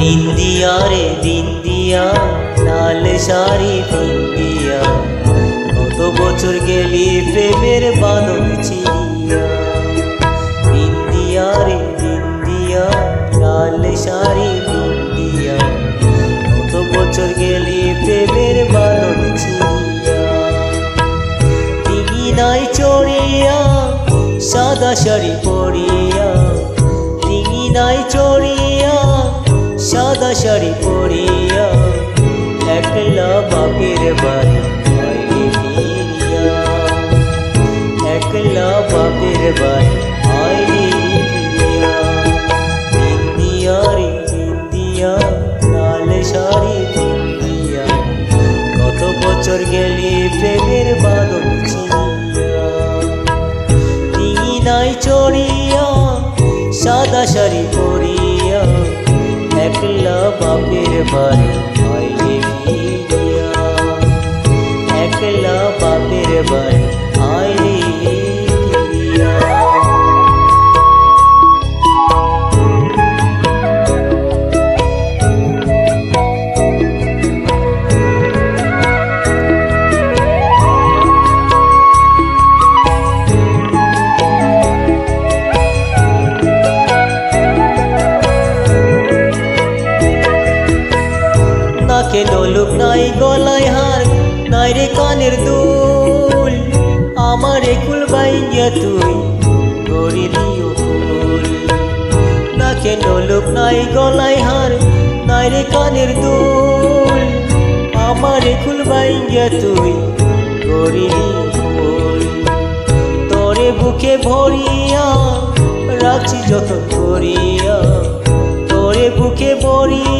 দিন দিয়া রে দিন লাল শাড়ি দিন কত বছর গেলি প্রেমের বাদন চিরিয়া দিন দিয়া রে দিন লাল শাড়ি দিন কত বছর গেলি প্রেমের বাদন চিরিয়া দিঘিনায় চড়িয়া, সাদা শাড়ি পড়িয়া পরিয়া। দিঘিনায় চড়িয়া সাদা শাড়ি পরিয়া একলা বাপের বাড়ি একলা বাপের বাড়ি শাড়ি কত বছর গেলি প্রেমের বাদল ছিড়িয়া নাই চড়িয়া সাদা শাড়ি পরিয়া একলা বাপের বাড়ি আইলে নাকে নলুক নাই গলায় হার, নাই রে কানের দুল। আমার একুল বাইয়া তুই গরিলি ফুল। নাকে নলুক নাই গলায় হার, নাই রে কানের দুল। আমার একুল বাইয়া তুই গরিলি ফুল। তোরে বুকে ভরিয়া রাখছি যত করিয়া, তোরে বুকে ভরিয়া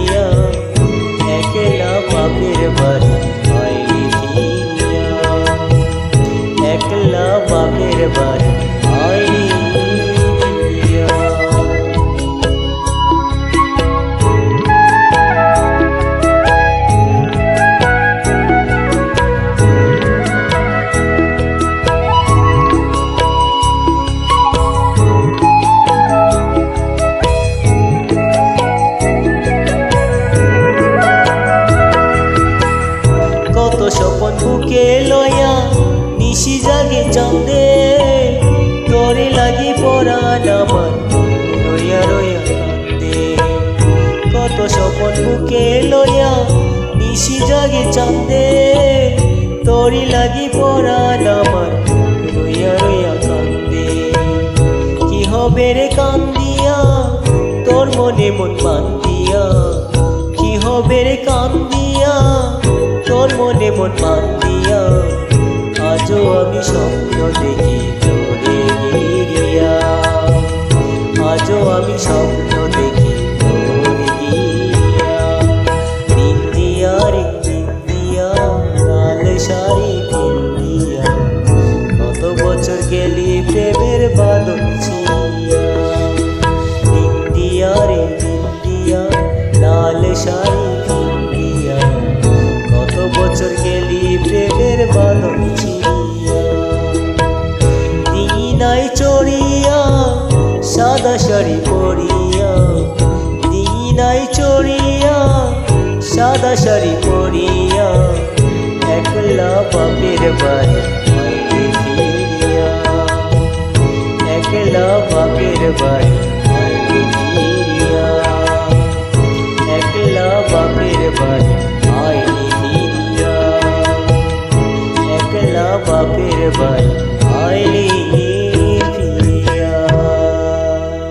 বাপের চাঁদে, তোরে লাগি পরাণ আমার। রয়া রয়া কান্দে কত স্বপন বুকে লয়া নিশি জাগে চাঁদে, তোরে লাগি পরাণ আমার। রয়া রয়া কান্দে কি হবে রে কান্দিয়া, তোর মনে মন বান্দিয়া? কি হবে রে কান্দিয়া, তোর মনে মন বান্দিয়া? আমি স্বপ্ন দেখি তোরে গিরিয়া আজও আমি স্বপ্ন দেখি তোরে গিয়া বিন্দিয়া রে বিন্দিয়া লাল কত বছর গেলি প্রেমের বাদল সাদা পড়িয়া একলা বাপের বাড়ি একলা বাপের বাড়ি